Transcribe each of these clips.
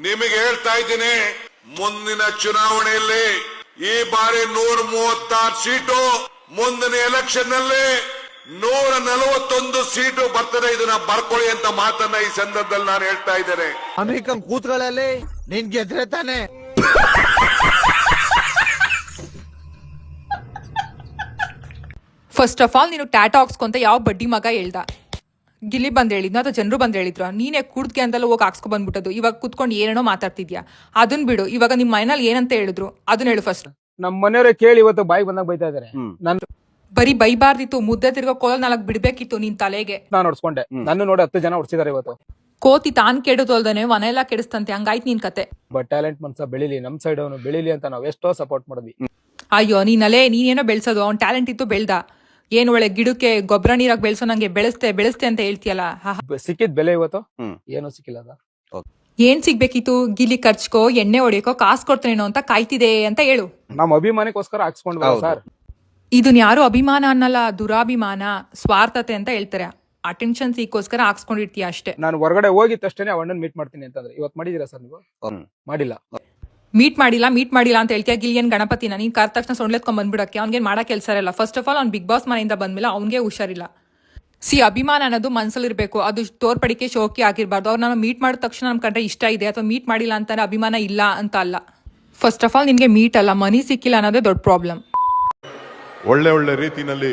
ನಿಮಗೆ ಹೇಳ್ತಾ ಇದ್ದೀನಿ ಮುಂದಿನ ಚುನಾವಣೆಯಲ್ಲಿ ಈ ಬಾರಿ ನೂರ ಮೂವತ್ತಾರು ಸೀಟು ಮುಂದಿನ ಎಲೆಕ್ಷನ್ನಲ್ಲಿ ನೂರ ನಲವತ್ತೊಂದು ಸೀಟು ಬರ್ತದೆ ಇದನ್ನ ಬರ್ಕೊಳ್ಳಿ ಅಂತ ಮಾತನ್ನ ಈ ಸಂದರ್ಭದಲ್ಲಿ ನಾನು ಹೇಳ್ತಾ ಇದ್ದೇನೆ. ಅಮೆರಿಕನ್ ಕೂತ್ಗಳಲ್ಲಿ ನಿನ್ ಗೆದ್ರೆ ತಾನೆ. ಫಸ್ಟ್ ಆಫ್ ಆಲ್ ನೀನು ಟ್ಯಾಟ್ ಹಾಕ್ಸ್ಕೊಂತ ಯಾವ ಬಡ್ಡಿ ಮಗ ಹೇಳ್ದ? ಗಿಲ್ಲಿ ಬಂದ್ ಹೇಳಿದ್ನು ಅಥವಾ ಜನರು ಬಂದ್ ಹೇಳಿದ್ರು ನೀನೇ ಕುಡ್ದ್ಕೆ ಅಂತಲ್ಲ ಹೋಗಿ ಹಾಕ್ಸ್ಕೊ ಬಂದ್ಬಿಟ್ಟದು ಇವಾಗ ಕುತ್ಕೊಂಡು ಏನೇನೋ ಮಾತಾಡ್ತಿದ್ಯಾ? ಅದನ್ ಬಿಡು. ಇವಾಗ ನಿಮ್ಮ ಮೈನಲ್ಲಿ ಏನಂತ ಹೇಳಿದ್ರು ಅದನ್ನ ಹೇಳು ಫಸ್ಟ್ ನಮ್ ಮನೆಯವರೇ ಕೇಳಿ ಇವತ್ತು ಬಾಯಿ ಬಂದಾಗ ಬೈತಾ ಇದಾರೆ. ನಾನು ಬರೀ ಬೈಬಾರ್ದಿತ್ತು ಮುದ್ದೆ ತಿರ್ಗೋ ಕೋಲ ನಾಲ್ಕು ಬಿಡ್ಬೇಕಿತ್ತು ನಿನ್ ತಲೆಗೆ. ನಾನು ಹೊಡ್ಸ್ಕೊಂಡೆ. ನನ್ನ ನೋಡಿ ಹತ್ತು ಜನ ಹೊಡ್ಸಿದಾರೆ ಇವತ್ತು. ಕೋತಿ ತಾನ್ ಕೆಡದಲ್ದನೆ ಮನೆ ಎಲ್ಲಾ ಕೆಡಿಸ್ತಂತೆ ಹಂಗಾಯ್ತು ನಿನ್ ಕತೆ. ಬಟ್ ಟ್ಯಾಲೆಂಟ್ ಮನ್ಸ ಬೆಳಿಲಿ ನಮ್ ಸೈಡ್ ಅವನು ಬೆಳಿಲಿ ಅಂತ ನಾವ್ ಎಷ್ಟೋ ಸಪೋರ್ಟ್ ಮಾಡಿದ್ವಿ. ಅಯ್ಯೋ ನೀನಲೇ ನೀನೇನೋ ಬೆಳ್ಸೋದು ಅವ್ನ್ ಟ್ಯಾಲೆಂಟ್ ಇತ್ತು ಬೆಳ್ದ. ಏನ್ ಒಳ್ಳೆ ಗಿಡಕ್ಕೆ ಗೊಬ್ಬರ ನೀರಾಗಿ ಬೆಳೆಸೋ ನಂಗೆ ಬೆಳೆಸ್ತೆ ಬೆಳೆಸ್ತೆ ಅಂತ ಹೇಳ್ತಿಯಲ್ಲ? ಸಿಕ್ಕಿದ ಸಿಕ್ಕಿದ್ ಬೆಲೆ ಇವತ್ತು? ಏನು ಸಿಕ್ಕಿಲ್ಲ ಅದ. ಏನ್ ಸಿಗ್ಬೇಕಿತ್ತು? ಗಿಲಿ ಖರ್ಚ್ಕೋ ಎಣ್ಣೆ ಹೊಡಿಯಕೋ ಕಾಸ್ ಕೊಡ್ತೇನೋ ಅಂತ ಕಾಯ್ತಿದೆ ಅಂತ ಹೇಳು. ನಮ್ಮ ಅಭಿಮಾನಕ್ಕೋಸ್ಕರ ಹಾಕ್ಸ್ಕೊಂಡ್ ಸರ್ ಇದನ್ ಯಾರು ಅಭಿಮಾನ ಅನ್ನಲ್ಲ ದುರಾಭಿಮಾನ ಸ್ವಾರ್ಥತೆ ಅಂತ ಹೇಳ್ತಾರೆ. ಅಟೆನ್ಷನ್ ಸಿಕ್ಕೋಸ್ಕರ ಹಾಕ್ಸ್ಕೊಂಡಿರ್ತೀಯ ಅಷ್ಟೇ. ನಾನು ಹೊರಗಡೆ ಹೋಗಿದ ತಕ್ಷಣ ಅವಣ್ಣನ್ ಮೀಟ್ ಮಾಡ್ತೀನಿ ಅಂತಂದ್ರೆ. ಇವತ್ತು ಮಾಡಿದೀರಾ ಸರ್ ನೀವು? ಮಾಡಿಲ್ಲ. ಮೀಟ್ ಮಾಡಿಲ್ಲ ಮೀಟ್ ಮಾಡಿಲ್ಲ ಅಂತ ಹೇಳ್ತೀಯ. ಗಿಲಿಯನ್ ನಾನು ನೀನು ಕರ್ದ ತಕ್ಷಣ ಸೊಂಡ್ಲೆತ್ಕೊಂಡ್ ಬಂದ್ಬಿಡಕ್ಕೆ. ಅವ್ನಿಗೆ ಮಾಡೋ ಕೆಲಸ ಇರಲ್ಲ. ಫಸ್ಟ್ ಆಫ್ ಆಲ್ ಅವ್ನು ಬಿಗ್ ಬಾಸ್ ಮನೆಯಿಂದ ಬಂದ್ಮೇಲೆ ಅವ್ನಿಗೆ ಹುಷಾರಿಲ್ಲ. ಸಿ ಅಭಿಮಾನ ಅನ್ನೋದು ಮನಸ್ಸಲ್ಲಿರಬೇಕು ಅದು ತೋರ್ಪಡಿಕೆ ಶೋಕಿ ಆಗಿರ್ಬಾರ್ದು. ಅವ್ರು ನಾನು ಮೀಟ್ ಮಾಡಿದ ತಕ್ಷಣ ನಮ್ಮ ಕಂಡ್ರೆ ಇಷ್ಟ ಇದೆ. ಅಥವಾ ಮೀಟ್ ಮಾಡಿಲ್ಲ ಅಂತಾರೆ ಅಭಿಮಾನ ಇಲ್ಲ ಅಂತ ಅಲ್ಲ. ಫಸ್ಟ್ ಆಫ್ ಆಲ್ ನಿನಗೆ ಮೀಟ್ ಅಲ್ಲ. ಮನಿ ಸಿಕ್ಕಿಲ್ಲ ಅನ್ನೋದೇ ದೊಡ್ಡ ಪ್ರಾಬ್ಲಮ್ ಒಳ್ಳೆ ಒಳ್ಳೆ ರೀತಿಯಲ್ಲಿ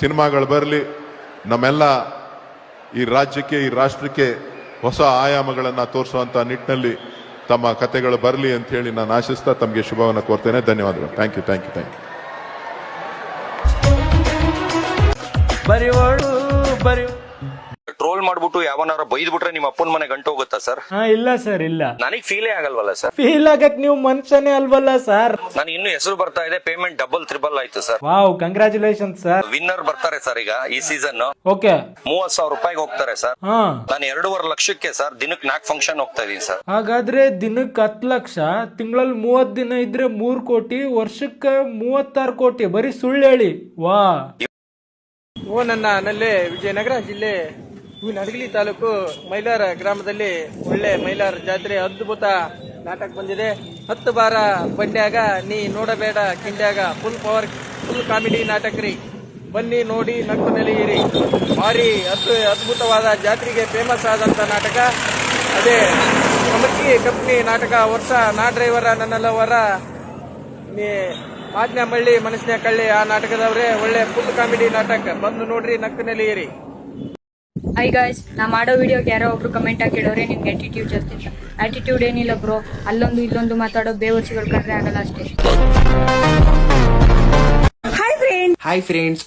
ಸಿನಿಮಾಗಳು ಬರಲಿ. ನಮ್ಮೆಲ್ಲ ಈ ರಾಜ್ಯಕ್ಕೆ, ಈ ರಾಷ್ಟ್ರಕ್ಕೆ ಹೊಸ ಆಯಾಮಗಳನ್ನು ತೋರಿಸುವಂಥ ನಿಟ್ಟಿನಲ್ಲಿ ತಮ್ಮ ಕತೆಗಳು ಬರಲಿ ಅಂತ ಹೇಳಿ ನಾನು ಆಶಿಸ್ತಾ ತಮಗೆ ಶುಭವನ್ನು ಕೋರ್ತೇನೆ. ಧನ್ಯವಾದಗಳು. Thank you thank you thank you ಬರೆಯೋಳು ಬರಿ ಮಾಡ್ಬಿಟ್ಟು ಯಾವನಾರ ಬೈದ್ಬಿಟ್ರೆ ನಿಮ್ಮ ಅಪ್ಪನ ಮನೆ ಗಂಟು ಹೋಗುತ್ತಾ ಸರ್? ಹಾ ಇಲ್ಲ ಸರ್ ಇಲ್ಲ. ನನಗ್ ಫೀಲೇ ಆಗಲ್ವಲ್ಲ ಸರ್? ಫೀಲ್ ಆಗಕ್ ನೀವು ಮನುಷ್ಯನೇ ಅಲ್ವಲ್ಲ ಸರ್. ನಾನು ಇನ್ನು ಹೆಸರು ಬರ್ತಾ ಇದೆ ಪೇಮೆಂಟ್ ಡಬಲ್ ತ್ರಿಬಲ್ ಆಯ್ತು sir. Wow congratulation sir winner ಬರ್ತಾರೆ ಸರ್ ಈಗ ಈ ಸೀಸನ್ ಓಕೆ ಮೂವತ್ ಸಾವಿರ ರೂಪಾಯಿಗೆ ಹೋಗ್ತಾರೆ ಸರ್. ಹಾ. ನಾನು ಎರಡೂವರೆ ಲಕ್ಷಕ್ಕೆ ಸರ್ ದಿನಕ್ಕೆ ನಾಲ್ಕು ಫಂಕ್ಷನ್ ಹೋಗ್ತಾ ಇದೀನಿ ಸರ್. ಹಾಗಾದ್ರೆ ದಿನಕ್ಕೆ ಹತ್ತು ಲಕ್ಷ ತಿಂಗಳಲ್ಲಿ ಮೂವತ್ ದಿನ ಇದ್ರೆ ಮೂರ್ ಕೋಟಿ ವರ್ಷಕ್ಕೆ ಮೂವತ್ತಾರು ಕೋಟಿ ಬರೀ ಸುಳ್ಳು ಹೇಳಿ. ವಾ ಓ ನನ್ನ ನಲ್ಲೇ ವಿಜಯನಗರ ಜಿಲ್ಲೆ ನಡಗಲಿ ತಾಲೂಕು ಮೈಲಾರ ಗ್ರಾಮದಲ್ಲಿ ಒಳ್ಳೆ ಮೈಲಾರ ಜಾತ್ರೆ ಅದ್ಭುತ ನಾಟಕ ಬಂದಿದೆ. ಹತ್ತು ಬಾರ ಬಂಡ್ಯಾಗ ನೀ ನೋಡಬೇಡ ಕಿಂಡ್ಯಾಗ ಫುಲ್ ಪವರ್ ಫುಲ್ ಕಾಮಿಡಿ ನಾಟಕ ರೀ ಬನ್ನಿ ನೋಡಿ ನಕ್ಕು ನೆಲೆಯಿರಿ. ಭಾರಿ ಅದ್ಭು ಅದ್ಭುತವಾದ ಜಾತ್ರೆಗೆ ಫೇಮಸ್ ಆದಂತ ನಾಟಕ. ಅದೇ ಕಮಕಿ ಕಂಪ್ನಿ ನಾಟಕ ವರ್ಷ ನಾ ಡ್ರೈವರ ನನ್ನಲ್ಲವರ ನೀ ಆಜ್ಞಾ ಮಳ್ಳಿ ಮನಸ್ಸಿನ ಕಳ್ಳಿ ಆ ನಾಟಕದವರೇ ಒಳ್ಳೆ ಫುಲ್ ಕಾಮಿಡಿ ನಾಟಕ. ಬಂದು ನೋಡ್ರಿ ನಕ್ಕು ನೆಲೆಯಿರಿ. ಐ ಗಾಯ್ಸ್ ನಾ ಮಾಡೋ ವಿಡಿಯೋಗೆ ಯಾರೋ ಒಬ್ರು ಕಮೆಂಟ್ ಹಾಕಿಡೋರೆ ಕೇಳೋರೆ ನಿಮ್ಗೆ ಆಟಿಟ್ಯೂಡ್ ಜಾಸ್ತಿ ಅಂತ. ಆಟಿಟ್ಯೂಡ್ ಏನಿಲ್ಲ ಬ್ರೋ ಅಲ್ಲೊಂದು ಇಲ್ಲೊಂದು ಮಾತಾಡೋ ಬೇವರ್ಸಿಗಳು ಕಂಡ್ರೆ ಆಗಲ್ಲ ಅಷ್ಟೇ. ಹಾಯ್ ಫ್ರೆಂಡ್ ಹಾಯ್ ಫ್ರೆಂಡ್ಸ್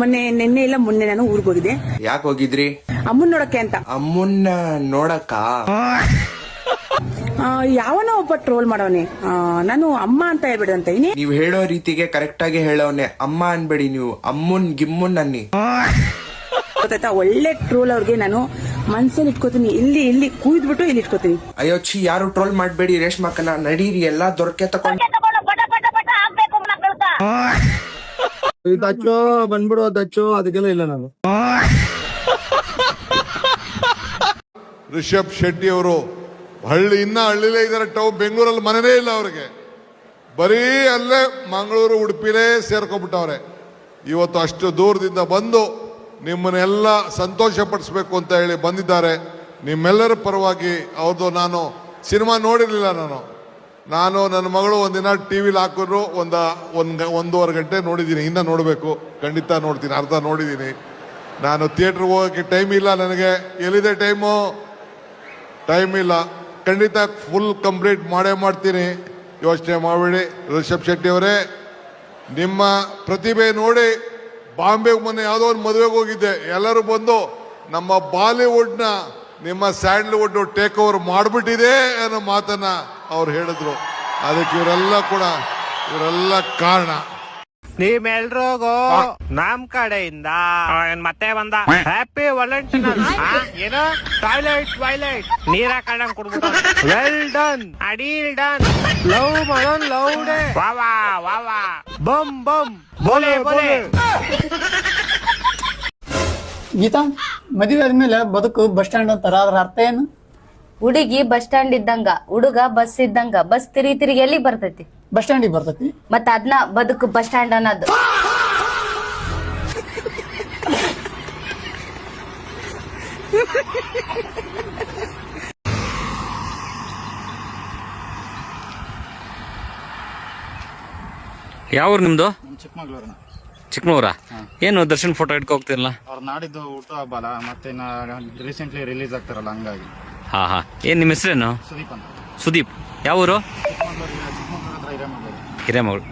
ಮೊನ್ನೆ ನಿನ್ನೆ ಇಲ್ಲ ಮೊನ್ನೆ ನಾನು ಊರಿಗೆ ಹೋಗಿದ್ದೆ. ಯಾಕೆ ಹೋಗಿದ್ರಿ? ಅಮ್ಮನ್ ನೋಡಕ್ಕೆ ಅಂತ. ಅಮ್ಮನ್ನ ನೋಡಕ್ಕ? ಯಾವನೋ ಒಬ್ಬ ಟ್ರೋಲ್ ಮಾಡೋನೆ. ನಾನು ಅಮ್ಮ ಅಂತ ಹೇಳ್ಬಿಡಂತ ನೀವು ನೀವ್ ಹೇಳೋ ರೀತಿಗೆ ಕರೆಕ್ಟ್ ಆಗಿ ಹೇಳೋನೆ. ಅಮ್ಮ ಅನ್ಬೇಡಿ ನೀವು. ಅಮ್ಮನ್ ಗಿಮ್ಮುನ್ ಅನ್ನಿ. ಗೊತ್ತಾಯ್ತಾ? ಒಳ್ಳೆ ಟ್ರೋಲ್ ಅವ್ರಿಗೆ ನಾನು ಮನ್ಸಲ್ಲಿ ಇಟ್ಕೋತೀನಿ. ಇಲ್ಲಿ ಇಲ್ಲಿ ಕೂಯ್ದ್ಬಿಟ್ಟು ಇಲ್ಲಿ ಇಟ್ಕೋತೀನಿ. ಅಯ್ಯೋ ಛೀ ಯಾರು ಟ್ರೋಲ್ ಮಾಡಬೇಡಿ ರೇಷ್ಮಕ್ಕನ ನಡೀರಿ ಎಲ್ಲಾ ದೊರಕೆ ತಕೊಂಡ್ ದಚ್ಚೋ ಬಂದ್ಬಿಡು ದಚ್ಚೋ. ಅದಕ್ಕೆಲ್ಲ ಇಲ್ಲ ನಾನು. ರಿಷಬ್ ಶೆಟ್ಟಿ ಅವರು ಹಳ್ಳಿ ಇನ್ನ ಹಳ್ಳಿಲೇ ಇದ್ದಾರೆ ಟೌ ಬೆಂಗಳೂರಲ್ಲಿ ಮನೆನೇ ಇಲ್ಲ ಅವ್ರಿಗೆ. ಬರೀ ಅಲ್ಲೇ ಮಂಗಳೂರು, ಉಡುಪಿಲೇ ಸೇರ್ಕೊಂಡ್ಬಿಟ್ಟವ್ರೆ. ಇವತ್ತು ಅಷ್ಟು ದೂರದಿಂದ ಬಂದು ನಿಮ್ಮನ್ನೆಲ್ಲ ಸಂತೋಷ ಪಡಿಸ್ಬೇಕು ಅಂತ ಹೇಳಿ ಬಂದಿದ್ದಾರೆ. ನಿಮ್ಮೆಲ್ಲರ ಪರವಾಗಿ ಅವ್ರದ್ದು ನಾನು ಸಿನಿಮಾ ನೋಡಿರಲಿಲ್ಲ ನಾನು. ನಾನು ನನ್ನ ಮಗಳು ಒಂದಿನ ಟಿ ವಿಲಿ ಹಾಕಿದ್ರು, ಒಂದ ಒಂದು ಒಂದೂವರೆ ಗಂಟೆ ನೋಡಿದ್ದೀನಿ. ಇನ್ನ ನೋಡಬೇಕು. ಖಂಡಿತ ನೋಡ್ತೀನಿ, ಅರ್ಧ ನೋಡಿದ್ದೀನಿ. ನಾನು ಥಿಯೇಟ್ರಿಗೆ ಹೋಗೋಕ್ಕೆ ಟೈಮ್ ಇಲ್ಲ ನನಗೆ. ಎಲ್ಲಿದೆ ಟೈಮು ಟೈಮ್ ಇಲ್ಲ. ಖಂಡಿತ ಫುಲ್ ಕಂಪ್ಲೀಟ್ ಮಾಡೇ ಮಾಡ್ತೀನಿ. ಯೋಚನೆ ಮಾಡಬೇಡಿ, ರಿಷಬ್ ಶೆಟ್ಟಿ ಅವರೇ. ನಿಮ್ಮ ಪ್ರತಿಭೆ ನೋಡಿ ಬಾಂಬೆಗೆ ಮೊನ್ನೆ ಯಾವುದೋ ಒಂದು ಮದುವೆಗೆ ಹೋಗಿದ್ದೆ. ಎಲ್ಲರೂ ಬಂದು ನಮ್ಮ ಬಾಲಿವುಡ್ನ, ನಿಮ್ಮ ಸ್ಯಾಂಡಲ್ವುಡ್ ಟೇಕ್ ಓವರ್ ಮಾಡಿಬಿಟ್ಟಿದೆ ಅನ್ನೋ ಮಾತನ್ನು ಅವ್ರು ಹೇಳಿದ್ರು. ಅದಕ್ಕೆ ಇವರೆಲ್ಲ ಕೂಡ ಇವರೆಲ್ಲ ಕಾರಣ. ನಿಮ್ಮೆಲ್ರಿಗೂ ನಮ್ ಕಡೆಯಿಂದ ಏನ್ ಮತ್ತೆ ಬಂದ? ಹ್ಯಾಪಿ ವಾಲೆಂಟೈನ್ ಏನೋ? ಟಾಯ್ಲೆಟ್ ಟಾಯ್ಲೆಟ್ ನೀರ ಕಂಡಂಗ್ ಕುಡ್ಬಿಟ್ಟು ವೆಲ್ ಡನ್ ಅಡೀಲ್ ಡನ್ ಲವ್ ಮಾಡೋನ್ ಲವ್ ಡೇ ವಾವಾ ವಾವಾ ಬಮ್ ಬಮ್. ಬೋಲೆ ಬೋಲೆ ಗೀತಾ ಮದುವೆ ಆದ್ಮೇಲೆ ಬದುಕು ಬಸ್ ಸ್ಟ್ಯಾಂಡ್ ಅಂತಾರ ಅದ್ರ ಅರ್ಥ ಏನು? ಹುಡುಗಿ ಬಸ್ ಸ್ಟಾಂಡ್ ಇದ್ದಂಗ ಹುಡುಗ ಬಸ್ ಇದ್ದಂಗ ಬಸ್ ತಿರುಗಿ ತಿರುಗಿ ಎಲ್ಲಿ ಬರ್ತೈತಿ? ಬಸ್ ಸ್ಟ್ಯಾಂಡಿಗೆ ಬರ್ತೈತಿ. ಮತ್ತ ಅದನ್ನ ಬದುಕು ಬಸ್ ಸ್ಟಾಂಡ್ ಅನ್ನೋದು. ಯಾವ ಊರು ನಿಮ್ದು ಚಿಕ್ಕಮಗಳೂರಿನ. ಚಿಕ್ಕಮೂರ ಏನು ದರ್ಶನ್ ಫೋಟೋ ಇಟ್ಕೊ ಹೋಗ್ತಿರಲ್ಲ ಅವ್ರ ನಾಡಿದ್ದು ಊಟ ಹಬ್ಬಲ್ಲ ಮತ್ತೆ ರೀಸೆಂಟ್ಲಿ ರಿಲೀಸ್ ಆಗ್ತಾರಲ್ಲ ಹಂಗಾಗಿ. ಹಾ ಹಾ. ಏನ್ ನಿಮ್ಮ ಹೆಸರೇನು? ಸುದೀಪ್ ಯಾವ ಊರು ಹಿರೇಮಗಳು